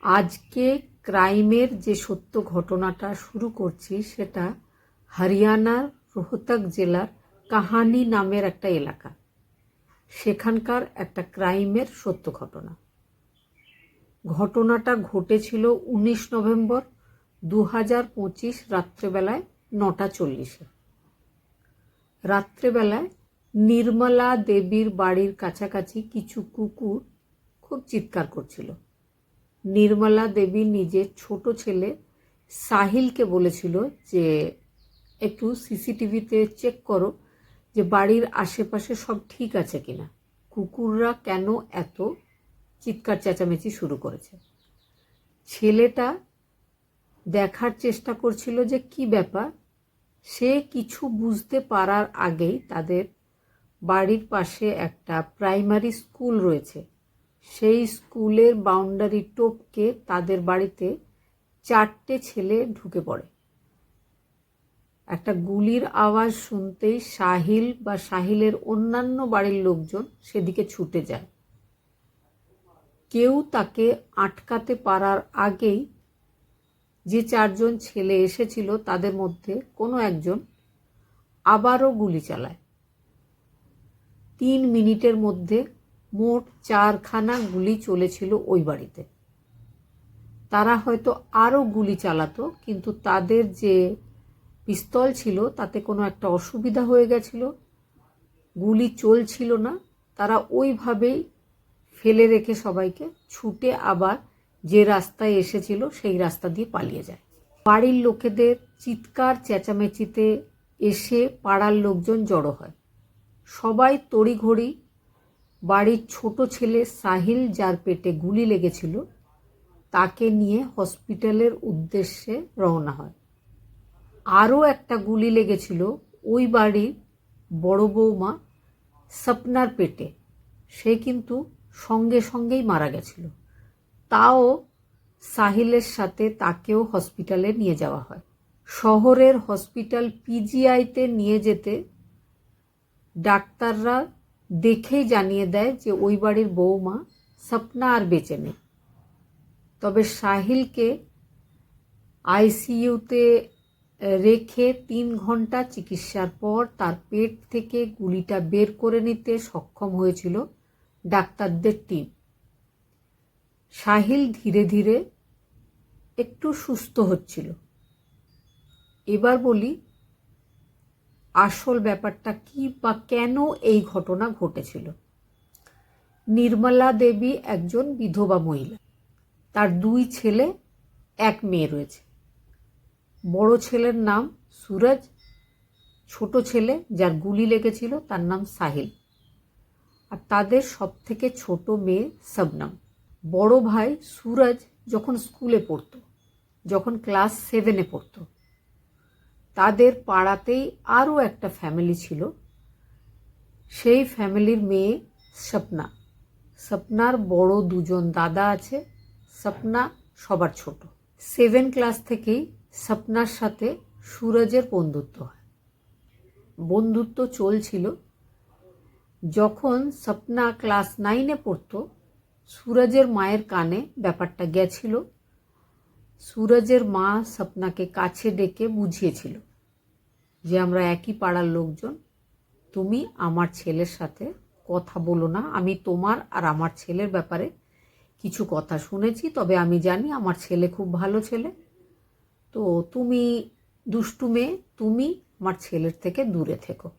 আজকে ক্রাইমের যে সত্য ঘটনাটা শুরু করছি সেটা হরিয়ানার রোহতক জেলার কাহানি নামের একটা এলাকা। সেখানকার একটা ক্রাইমের সত্য ঘটনা। ঘটনাটা ঘটেছিল উনিশ নভেম্বর দু হাজার পঁচিশ রাত্রেবেলায় নটা চল্লিশে। রাত্রেবেলায় নির্মলা দেবীর বাড়ির কাছাকাছি কিছু কুকুর খুব চিৎকার করছিল। নির্মলা দেবী নিজের ছোট ছেলে সাহিলকে বলেছিল যে, একটু সিসিটিভিতে চেক করো যে বাড়ির আশেপাশে সব ঠিক আছে কিনা। কুকুররা কেন এত চিৎকার চেঁচামেচি শুরু করেছে? ছেলেটা দেখার চেষ্টা করছিল যে কি ব্যাপার। সে কিছু বুঝতে পারার আগেই তাদের বাড়ির পাশে একটা প্রাইমারি স্কুল রয়েছে। সেই স্কুলের বাউন্ডারি টোপকে তাদের বাড়িতে চারটে ছেলে ঢুকে পড়ে। একটা গুলির আওয়াজ শুনতেই সাহিল বা সাহিলের অন্যান্য বাড়ির লোকজন সেদিকে ছুটে যায়। কেউ তাকে আটকাতে পারার আগেই যে চারজন ছেলে এসেছিল তাদের মধ্যে কোনো একজন আবারও গুলি চালায়। তিন মিনিটের মধ্যে মোট চারখানা গুলি চলেছিল ওই বাড়িতে। তারা হয়তো আরও গুলি চালাতো, কিন্তু তাদের যে পিস্তল ছিল, তাতে কোনো একটা অসুবিধা হয়ে গেছিল। গুলি চলছিল না। তারা ওইভাবেই ফেলে রেখে সবাইকে ছুটে আবার যে রাস্তায় এসেছিল, সেই রাস্তা দিয়ে পালিয়ে যায়। বাড়ির লোকেদের চিৎকার, চেঁচামেচিতে এসে পাড়ার লোকজন জড়ো হয়। সবাই তড়িঘড়ি বাড়ির ছোট ছেলে সাহিল, যার পেটে গুলি লেগেছিল, তাকে নিয়ে হসপিটালের উদ্দেশ্যে রওনা হয়। আরও একটা গুলি লেগেছিল ওই বাড়ির বড় বৌমা স্বপ্নার পেটে। সে কিন্তু সঙ্গে সঙ্গেই মারা গেছিল। তাও সাহিলের সাথে তাকেও হসপিটালে নিয়ে যাওয়া হয়। শহরের হসপিটাল পিজিআইতে নিয়ে যেতে ডাক্তাররা দেখেই জানিয়ে দেয় যে ওই বাড়ির বৌমা স্বপ্না আর বেঁচে নেই। তবে সাহিলকে আইসিইউতে রেখে তিন ঘণ্টা চিকিৎসার পর তার পেট থেকে গুলিটা বের করে নিতে সক্ষম হয়েছিল ডাক্তারদের টিম। সাহিল ধীরে ধীরে একটু সুস্থ হচ্ছিল। এবার বলি আসল ব্যাপারটা কি বা কেন এই ঘটনা ঘটেছিল? নির্মলা দেবী একজন বিধবা মহিলা। তার দুই ছেলে, এক মেয়ে রয়েছে। বড় ছেলের নাম সুরজ, ছোট ছেলে যার গুলি লেগেছিল তার নাম সাহিল। আর তাদের সব থেকে ছোট মেয়ে শবনম বড় ভাই সুরজ যখন স্কুলে পড়তো, যখন ক্লাস সেভেনে পড়তো তাদের পাড়াতেই আরও একটা ফ্যামিলি ছিল। সেই ফ্যামিলির মেয়ে স্বপ্না। স্বপ্নার বড় দুজন দাদা আছে। স্বপ্না সবার ছোট। সেভেন ক্লাস থেকেই স্বপ্নার সাথে সুরজের বন্ধুত্ব হয়। বন্ধুত্ব চলছিল। যখন স্বপ্না ক্লাস নাইনে পড়তো, সুরজের মায়ের কানে ব্যাপারটা গেছিল। সুরজের মা স্বপ্নাকে কাছে ডেকে বুঝিয়েছিল। যে আমরা একই পাড়ার লোকজন, তুমি আমার ছেলের সাথে কথা বলো না, আমি তোমার আর আমার ছেলের ব্যাপারে কিছু কথা শুনেছি, তবে আমি জানি আমার ছেলে খুব ভালো ছেলে। তো তুমি দুষ্টু মেয়ে, তুমি আমার ছেলের থেকে দূরে থেকো।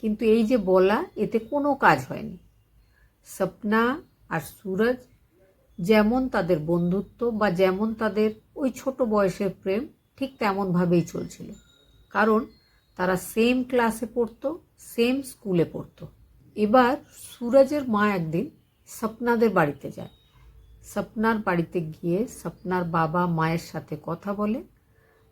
কিন্তু এই যে বলা, এতে কোনো কাজ হয়নি। স্বপ্না আর সুরজ যেমন তাদের বন্ধুত্ব বা যেমন তাদের ওই ছোট বয়সের প্রেম, ঠিক তেমনভাবেই চলছিল। কারণ তারা সেম ক্লাসে পড়তো সেম স্কুলে পড়তো। এবার সুরজের মা একদিন স্বপ্নাদের বাড়িতে যায়। স্বপ্নার বাড়িতে গিয়ে স্বপ্নার বাবা মায়ের সাথে কথা বলে।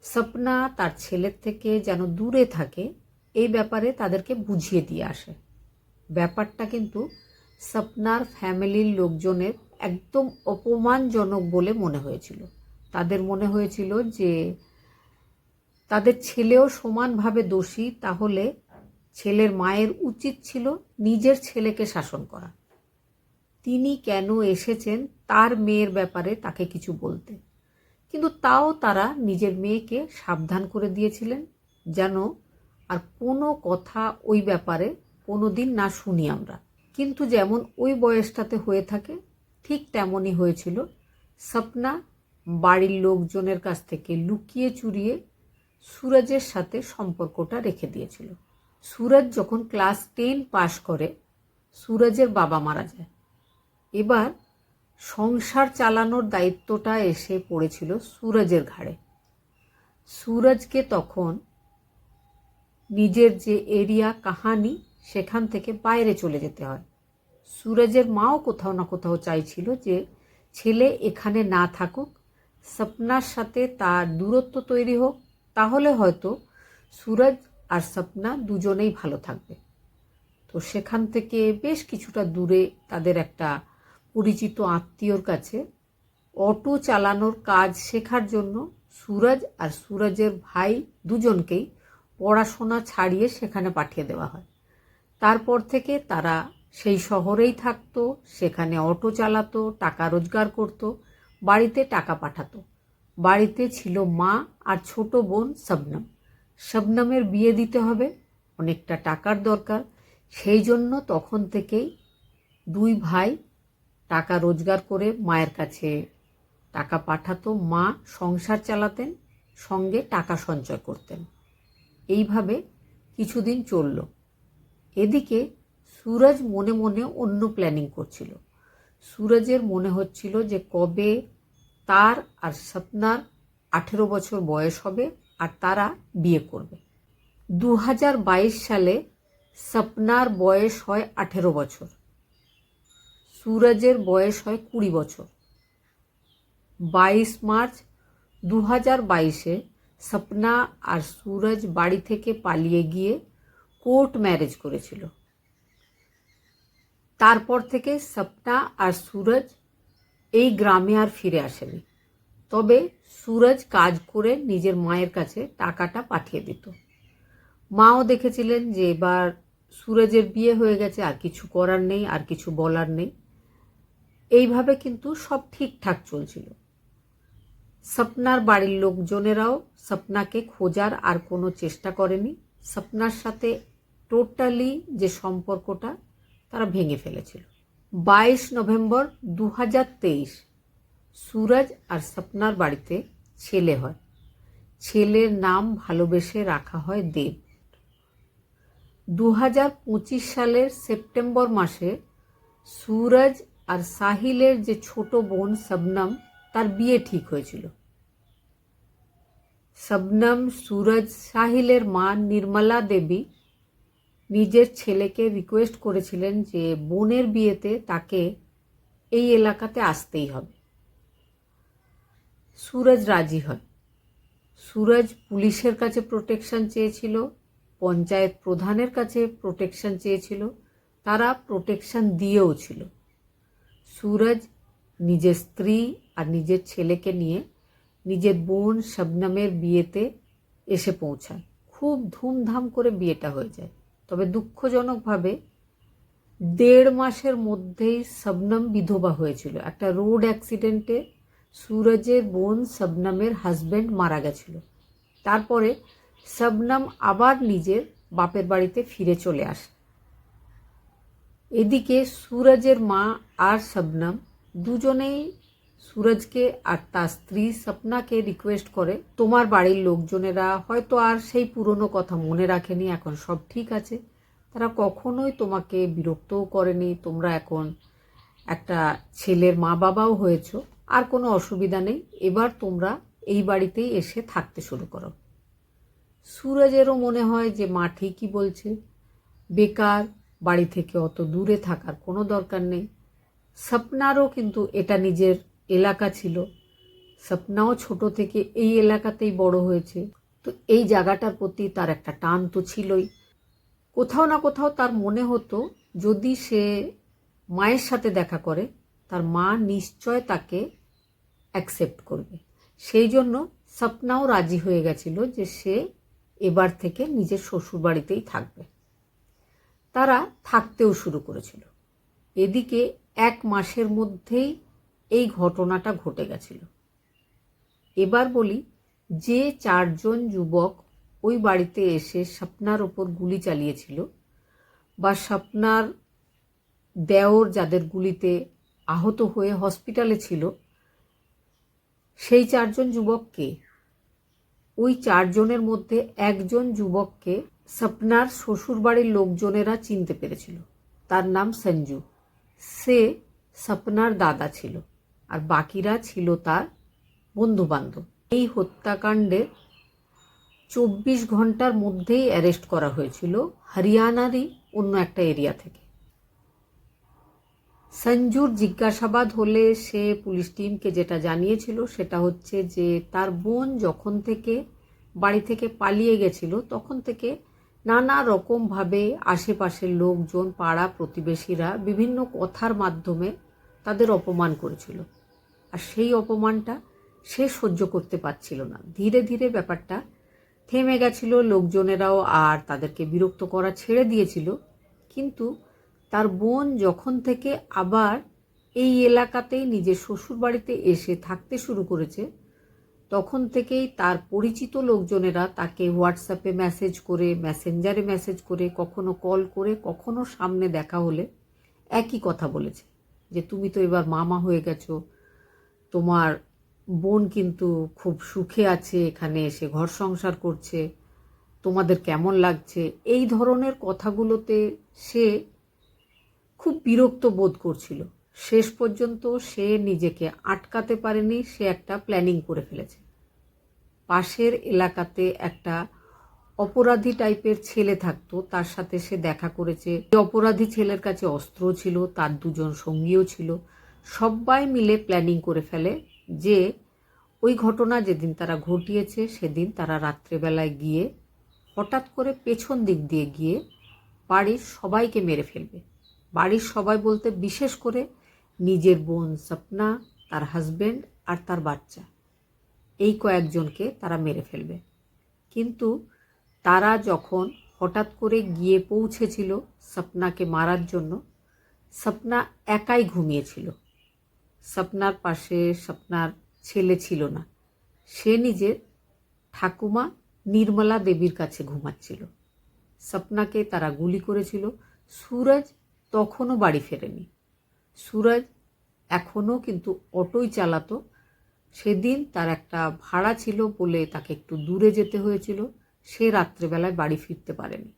স্বপ্না তার ছেলের থেকে যেন দূরে থাকে, এই ব্যাপারে তাদেরকে বুঝিয়ে দিয়ে আসে। ব্যাপারটা কিন্তু স্বপ্নার ফ্যামিলির লোকজনের একদম অপমানজনক বলে মনে হয়েছিল। তাদের মনে হয়েছিল যে তাদের ছেলেও সমানভাবে দোষী, তাহলে ছেলের মায়ের উচিত ছিল নিজের ছেলেকে শাসন করা। তিনি কেন এসেছেন তার মেয়ের ব্যাপারে তাকে কিছু বলতে। কিন্তু তাও তারা নিজের মেয়েকে সাবধান করে দিয়েছিলেন, যেন আর কোনো কথা ওই ব্যাপারে কোনো দিন না শুনি আমরা। কিন্তু যেমন ওই বয়সটাতে হয়ে থাকে, ঠিক তেমনই হয়েছিল। স্বপ্না বাড়ির লোকজনের কাছ থেকে লুকিয়ে চুরিয়ে সুরজের সাথে সম্পর্কটা রেখে দিয়েছিল। সুরজ যখন ক্লাস টেন পাশ করে, সুরজের বাবা মারা যায়। এবার সংসার চালানোর দায়িত্বটা এসে পড়েছিল সুরজের ঘাড়ে। সুরজকে তখন নিজের যে এরিয়া কাহানি, সেখান থেকে বাইরে চলে যেতে হয়। সুরজের মাও কোথাও না কোথাও চাইছিল যে ছেলে এখানে না থাকুক, স্বপ্নার সাথে তার দূরত্ব তৈরি হোক তাহলে হয়তো সুরজ আর স্বপ্না দুজনেই ভালো থাকবে। তো সেখান থেকে বেশ কিছুটা দূরে তাদের একটা পরিচিত আত্মীয়র কাছে অটো চালানোর কাজ শেখার জন্য সুরজ আর সুরজের ভাই দুজনকেই পড়াশোনা ছাড়িয়ে সেখানে পাঠিয়ে দেওয়া হয়। তারপর থেকে তারা সেই শহরেই থাকতো, সেখানে অটো চালাতো, টাকা রোজগার করত, বাড়িতে টাকা পাঠাতো। বাড়িতে ছিল মা আর ছোট বোন শবনম। শবনমের বিয়ে দিতে হবে, অনেকটা টাকার দরকার। সেই জন্য তখন থেকেই দুই ভাই টাকা রোজগার করে মায়ের কাছে টাকা পাঠাতো। মা সংসার চালাতেন, সঙ্গে টাকা সঞ্চয় করতেন। এইভাবে কিছুদিন চলল। এদিকে সুরজ মনে মনে অন্য প্ল্যানিং করছিল। সুরজের মনে হচ্ছিল যে কবে তার আর স্বপ্নার আঠেরো বছর বয়স হবে আর তারা বিয়ে করবে। দু হাজার বাইশ সালে স্বপ্নার বয়স হয় আঠেরো বছর। সুরজের বয়স হয় কুড়ি বছর। বাইশ মার্চ দু হাজার বাইশে স্বপ্না আর সুরজ বাড়ি থেকে পালিয়ে গিয়ে কোর্ট ম্যারেজ করেছিল। তারপর থেকে স্বপ্না আর সুরজ এই গ্রামে আর ফিরে আসেনি। তবে সুরজ কাজ করে নিজের মায়ের কাছে টাকাটা পাঠিয়ে দিত। মাও দেখেছিলেন যে এবার সুরজের বিয়ে হয়ে গেছে, আর কিছু করার নেই, আর কিছু বলার নেই। এইভাবে কিন্তু সব ঠিকঠাক চলছিল। স্বপ্নার বাড়ির লোকজনেরাও স্বপ্নাকে খোঁজার আর কোনো চেষ্টা করেনি। স্বপ্নার সাথে টোটালি যে সম্পর্কটা তারা ভেঙে ফেলেছিল। বাইশ নভেম্বর দু হাজার তেইশ। সুরজ আর স্বপ্নার বাড়িতে ছেলে হয়। ছেলের নাম ভালোবেসে রাখা হয় দেব। দু হাজার পঁচিশ সালের সেপ্টেম্বর মাসে সুরজ আর সাহিলের যে ছোট বোন শবনম, তার বিয়ে ঠিক হয়েছিল। শবনম, সুরজ, সাহিলের মা নির্মলা দেবী নিজের ছেলেকে রিকোয়েস্ট করেছিলেন যে বোনের বিয়েতে তাকে এই এলাকাতে আসতেই হবে। সুরজ রাজি হয়। সুরজ পুলিশের কাছে প্রোটেকশন চেয়েছিল, পঞ্চায়েত প্রধানের কাছে প্রোটেকশন চেয়েছিল, তারা প্রোটেকশন দিয়েও ছিল। সুরজ নিজের স্ত্রী আর নিজের ছেলেকে নিয়ে নিজের বোন শবনমের বিয়েতে এসে পৌঁছায়। খুব ধুমধাম করে বিয়েটা হয়ে যায়। তবে দুঃখজনকভাবে দেড় মাসের মধ্যেই শবনম বিধবা হয়েছিল। একটা রোড অ্যাক্সিডেন্টে সুরজের বোন শবনমের হাজব্যান্ড মারা গেছিল। তারপরে শবনম আবার নিজের বাপের বাড়িতে ফিরে চলে আসে। এদিকে সুরজের মা আর শবনম দুজনেই সুরজকে আর তার স্ত্রী স্বপ্নাকে রিকোয়েস্ট করে, তোমার বাড়ির লোকজনেরা হয়তো আর সেই পুরনো কথা মনে রাখেনি, এখন সব ঠিক আছে। তারা কখনোই তোমাকে বিরক্তও করেনি। তোমরা এখন একটা ছেলের মা বাবাও হয়েছ। আর কোনো অসুবিধা নেই। এবার তোমরা এই বাড়িতেই এসে থাকতে শুরু করো। সুরজেরও মনে হয় যে মা ঠিকই বলছে। বেকার, বাড়ি থেকে অত দূরে থাকার কোনো দরকার নেই। স্বপ্নারও কিন্তু এটা নিজের এলাকা ছিল। স্বপ্নাও ছোট থেকে এই এলাকাতেই বড় হয়েছে। তো এই জায়গাটার প্রতি তার একটা টান তো ছিলই। কোথাও না কোথাও তার মনে হতো, যদি সে মায়ের সাথে দেখা করে, তার মা নিশ্চয় তাকে অ্যাকসেপ্ট করবে। সেই জন্য স্বপ্নাও রাজি হয়ে গেছিল যে সে এবার থেকে নিজের শ্বশুর বাড়িতেই থাকবে। তারা থাকতেও শুরু করেছিল। এদিকে এক মাসের মধ্যেই এই ঘটনাটা ঘটে গেছিল। এবার বলি, যে চারজন যুবক ওই বাড়িতে এসে স্বপ্নার ওপর গুলি চালিয়েছিল বা স্বপ্নার দেওর যাদের গুলিতে আহত হয়ে হসপিটালে ছিল, সেই চারজন যুবককে ওই চারজনের মধ্যে একজন যুবককে স্বপ্নার শ্বশুরবাড়ির লোকজনেরা চিনতে পেরেছিল। তার নাম সঞ্জু। সে স্বপ্নার দাদা ছিল। আর বাকিরা ছিল তার বন্ধু বান্ধব এই হত্যাকাণ্ডে চব্বিশ ঘণ্টার মধ্যেই অ্যারেস্ট করা হয়েছিল হরিয়ানারই অন্য একটা এরিয়া থেকে। সঞ্জুর জিজ্ঞাসাবাদ হলে সে পুলিশ টিমকে যেটা জানিয়েছিল সেটা হচ্ছে যে তার বোন যখন থেকে বাড়ি থেকে পালিয়ে গেছিল তখন থেকে নানা রকমভাবে আশেপাশের লোকজন, পাড়া প্রতিবেশীরা বিভিন্ন কথার মাধ্যমে তাদের অপমান করেছিল। আর সেই অপমানটা সে সহ্য করতে পারছিল না। ধীরে ধীরে ব্যাপারটা থেমে গেছিল, লোকজনেরাও আর তাদেরকে বিরক্ত করা ছেড়ে দিয়েছিল। কিন্তু তার বোন যখন থেকে আবার এই এলাকাতেই নিজের শ্বশুরবাড়িতে এসে থাকতে শুরু করেছে, তখন থেকেই তার পরিচিত লোকজনেরা তাকে হোয়াটসঅ্যাপে মেসেজ করে, মেসেঞ্জারে মেসেজ করে, কখনো কল করে, কখনো সামনে দেখা হলে একই কথা বলেছে যে, তুমি তো এবার মামা হয়ে গেছো তোমার বোন কিন্তু খুব সুখে আছে, এখানে এসে ঘর সংসার করছে। তোমাদের কেমন লাগছে? এই ধরনের কথাগুলোতে সে খুব বিরক্ত বোধ করছিল। শেষ পর্যন্ত সে নিজেকে আটকাতে পারেনি, সে একটা প্ল্যানিং করে ফেলেছে। পাশের এলাকাতে একটা অপরাধী টাইপের ছেলে থাকতো, তার সাথে সে দেখা করেছে। অপরাধী ছেলের কাছে অস্ত্র ছিল, তার দুজন সঙ্গীও ছিল। সবাই মিলে প্ল্যানিং করে ফেলে যে ওই ঘটনা যেদিন তারা ঘটিয়েছে সেদিন তারা রাত্রেবেলায় গিয়ে হঠাৎ করে পেছন দিক দিয়ে গিয়ে বাড়ির সবাইকে মেরে ফেলবে। বাড়ির সবাই বলতে বিশেষ করে নিজের বোন সপনা তার হাজব্যান্ড আর তার বাচ্চা। এই কয়েকজনকে তারা মেরে ফেলবে। কিন্তু তারা যখন হঠাৎ করে গিয়ে পৌঁছেছিল সপনাকে মারার জন্য সপনা একাই ঘুমিয়েছিল। সপনার পাশে সপনার ছেলে ছিল না। সে নিজের ঠাকুমা নির্মলা দেবীর কাছে ঘুমাচ্ছিল। সপনাকে তারা গুলি করেছিল। সুরজ তখনও বাড়ি ফেরেনি। সুরজ এখনও কিন্তু অটোই চালাতো। সেদিন তার একটা ভাড়া ছিল বলে তাকে একটু দূরে যেতে হয়েছিল। সে রাত্রেবেলায় বাড়ি ফিরতে পারেনি।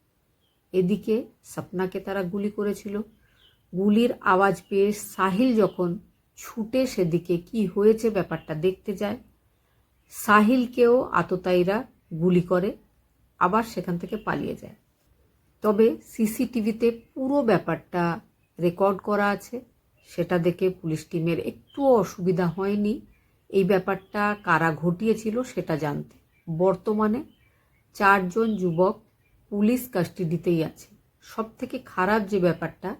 এদিকে সপনাকে তারা গুলি করেছিল। গুলির আওয়াজ পেয়ে সাহিল যখন ছুটে সেদিকে কি হয়েছে ব্যাপারটা দেখতে যায়। সাহিলকেও আততায়ীরা গুলি করে, আবার সেখান থেকে পালিয়ে যায়। তবে সিসিটিভিতে পুরো ব্যাপারটা রেকর্ড করা আছে। সেটা দেখে পুলিশ টিমের একটুও অসুবিধা হয়নি। এই ব্যাপারটা কারা ঘটিয়েছিল সেটা জানতে। বর্তমানে চারজন যুবক পুলিশ কাস্টাডিতেই আছে। সব থেকে খারাপ যে ব্যাপারটা,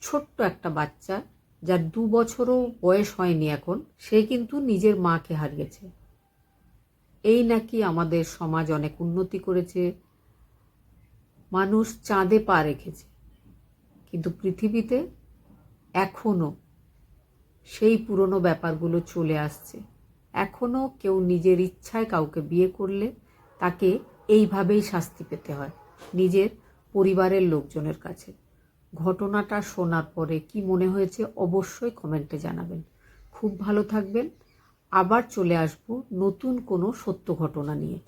ছোট্ট একটা বাচ্চা যার দু বছরও বয়স হয়নি এখন, সে কিন্তু নিজের মাকে হারিয়েছে। এই নাকি আমাদের সমাজ অনেক উন্নতি করেছে। মানুষ চাঁদে পা রেখেছে। কিন্তু পৃথিবীতে এখনও সেই পুরনো ব্যাপারগুলো চলে আসছে। এখনও কেউ নিজের ইচ্ছায় কাউকে বিয়ে করলে তাকে এইভাবেই শাস্তি পেতে হয়, নিজের পরিবারের লোকজনের কাছে। ঘটনাটা শোনার পরে কি মনে হয়েছে অবশ্যই কমেন্টে জানাবেন। খুব ভালো থাকবেন। আবার চলে আসব নতুন কোনো সত্য ঘটনা নিয়ে।